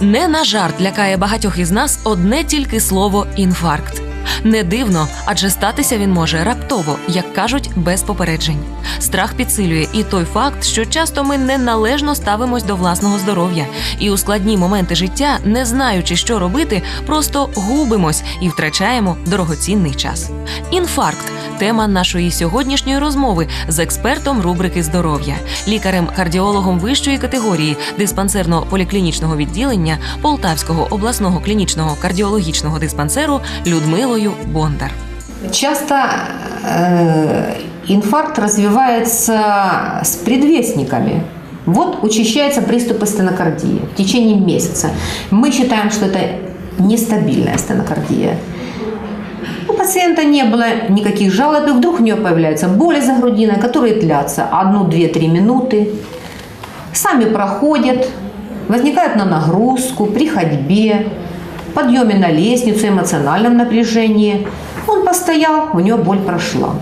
Не на жарт лякає багатьох із нас одне тільки слово інфаркт. Не дивно, адже статися він може раптово, як кажуть, без попереджень. Страх підсилює і той факт, що часто ми неналежно ставимось до власного здоров'я, і у складні моменти життя, не знаючи, що робити, просто губимось і втрачаємо дорогоцінний час. Інфаркт тема нашої сьогоднішньої розмови з експертом рубрики здоров'я, лікарем-кардіологом вищої категорії диспансерно-поліклінічного відділення Полтавського обласного клінічного кардіологічного диспансеру Людмилою Бондар. Часто э, инфаркт развивается с предвестниками. Вот учащается приступы стенокардии в течение месяца. Мы считаем, что это нестабильная стенокардия. У пациента не было никаких жалоб, и вдруг у нее появляются боли за грудиной, которые длятся 1, 2, 3 минуты, сами проходят, возникают на нагрузку, при ходьбе, подъеме на лестницу, эмоциональном напряжении. Он постоял, у него боль прошла.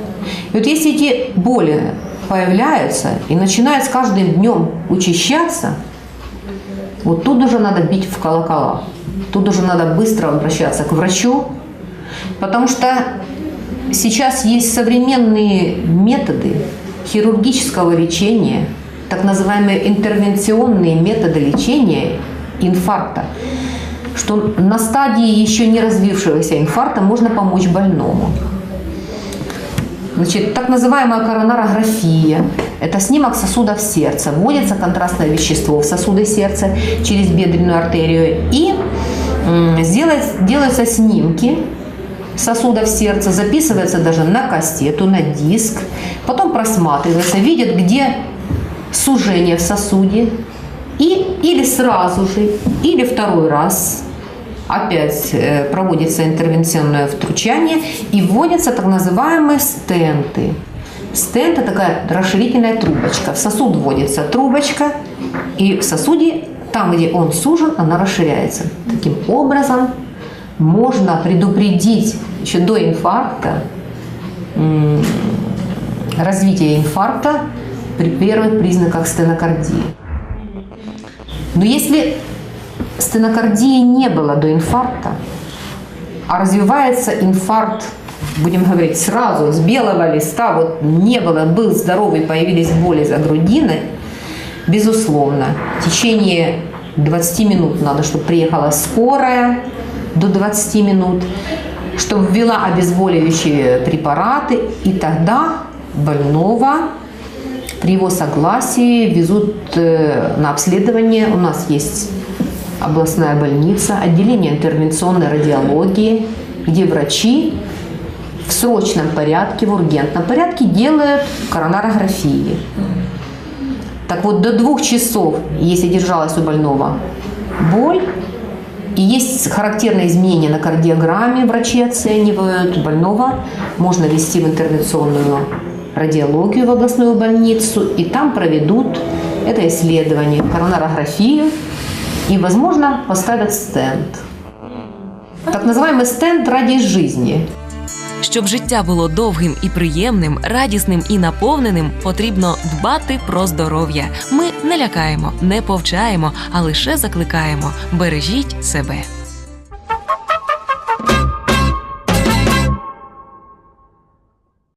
И вот если эти боли появляются и начинают с каждым днем учащаться, вот тут уже надо бить в колокола. Тут уже надо быстро обращаться к врачу, потому что сейчас есть современные методы хирургического лечения, так называемые интервенционные методы лечения инфаркта, что на стадии еще не развившегося инфаркта можно помочь больному. Значит, так называемая коронарография – это снимок сосудов сердца. Вводится контрастное вещество в сосуды сердца через бедренную артерию. И сделать- делаются снимки сосудов сердца, записывается даже на кассету, на диск. Потом просматривается, видят, где сужение в сосуде. И, или сразу же, или второй раз опять э, проводится интервенционное втручание и вводятся так называемые стенты. Стенд – это такая расширительная трубочка. В сосуд вводится трубочка, и в сосуде, там, где он сужен, она расширяется. Таким образом, можно предупредить еще до инфаркта развитие инфаркта при первых признаках стенокардии. Но если стенокардии не было до инфаркта, а развивается инфаркт, будем говорить, сразу, с белого листа, вот не было, был здоровый, появились боли за грудиной, безусловно, в течение 20 минут надо, чтобы приехала скорая до 20 минут, чтобы ввела обезболивающие препараты, и тогда больного при его согласии везут э, на обследование. У нас есть областная больница, отделение интервенционной радиологии, где врачи в срочном порядке, в ургентном порядке делают коронарографии. Так вот, до двух часов, если держалась у больного боль, и есть характерные изменения на кардиограмме, врачи оценивают больного, можно вести в интервенционную радиологию в областную больницу, и там проведут это исследование, коронарографию, и, возможно, поставят стенд. Так называемый стенд ради жизни. Щоб життя було довгим і приємним, радісним і наповненим, потрібно дбати про здоров'я. Ми не лякаємо, не повчаємо, а лише закликаємо. Бережіть себе.